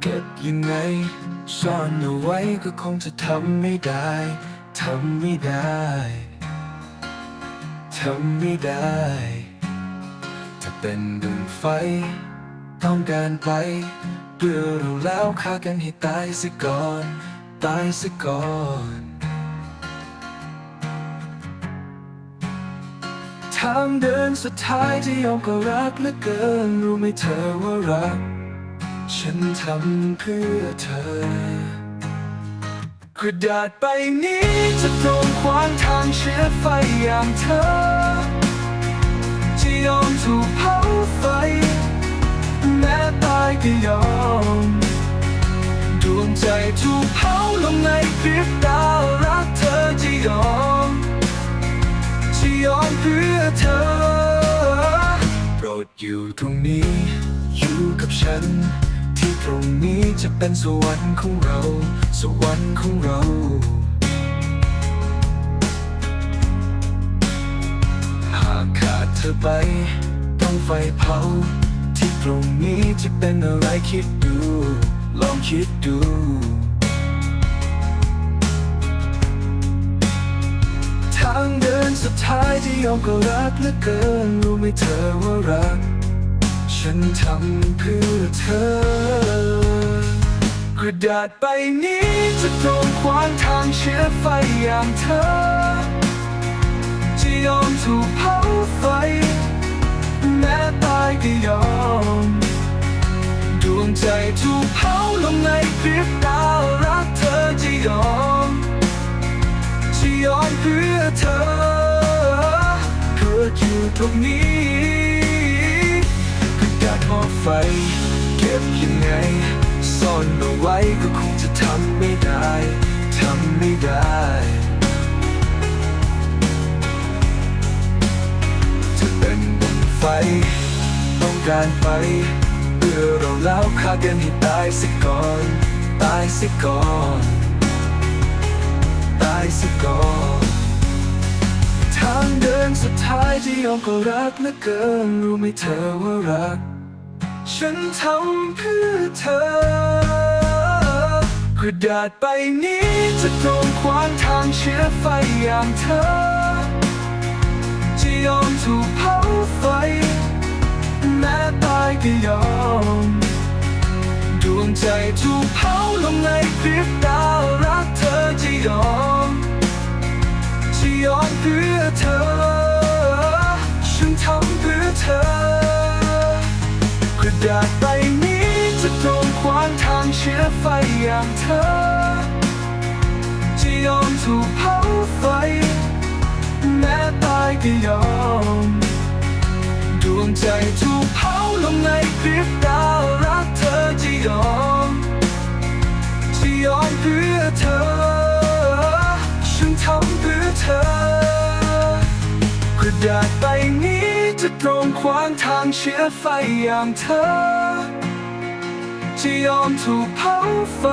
เก็บยังไง ซ่อนเอาไว้ก็คงจะทำไม่ได้ ทำไม่ได้ ทำไม่ได้จะเป็นดึงไฟ ต้องการไปเบื่อเราแล้วฆ่ากันให้ตายสิก่อน ตายสิก่อนทางเดินสุดท้ายที่ยอมก็รักเหลือเกิน รู้ไหมเธอว่ารัก ฉันทำเพื่อเธอกระดาษใบนี้จะตรงขวางทางเชื้อไฟอย่างเธอ จะยอมถูกเผาไฟ แม้ตายก็ยอม ดวงใจถูกเผาลงในพริบตารักเธอจะยอม จะยอมเพื่อเธอ โปรดอยู่ตรงนี้ อยู่กับฉัน ที่ตรงนี้จะเป็นสวรรค์ของเรา สวรรค์ของเรา หากขาดเธอไป ต้องไฟเผา ที่ตรงนี้จะเป็นอะไรคิดดู ลองคิดดูทางเดินสุดท้ายที่ยอมก็รักเหลือเกิน รู้ไหมเธอว่ารัก ฉันทำเพื่อเธอ กระดาษใบนี้จะตรงขวางทางเชื้อไฟอย่างเธอ จะยอมถูกเผาไฟ แม้ตายก็ยอม ดวงใจถูกเผาลงในพริบตารักเธอจะยอม จะยอมเพื่อเธอ เพื่ออยู่ตรงนี้ ไฟ เก็บยังไงซ่อนเอาไว้ก็คงจะทำไม่ได้ทำไม่ได้จะเป็นบนไฟ ต้องการไปเพื่อเราแล้วฆ่ากันให้ตายสิก่อน ตายสิก่อน ตายสิก่อนทางเดินสุดท้ายที่ยอมก็รักเหลือเกินรู้ไหมเธอว่ารัก ฉันทำเพื่อเธอ กระดาษใบนี้จะตรงขวางทางเชื้อไฟอย่างเธอ จะยอมถูกเผาไฟ แม้ตายก็ยอม ดวงใจถูกเผาลงในพริบตารักเธอจะยอม จะยอมเพื่อเธอ ฉันทำเพื่อเธอาษใบนี้จะตรงขวางทางเชื้อไฟอย่างเธอ จะยอมถูกเผาไฟ แม้ตายก็ยอม ดวงใจถูกเผาลงในพริบตา ตรงขวางทางเชื้อไฟอย่างเธอ จะยอมถูกเผาไฟ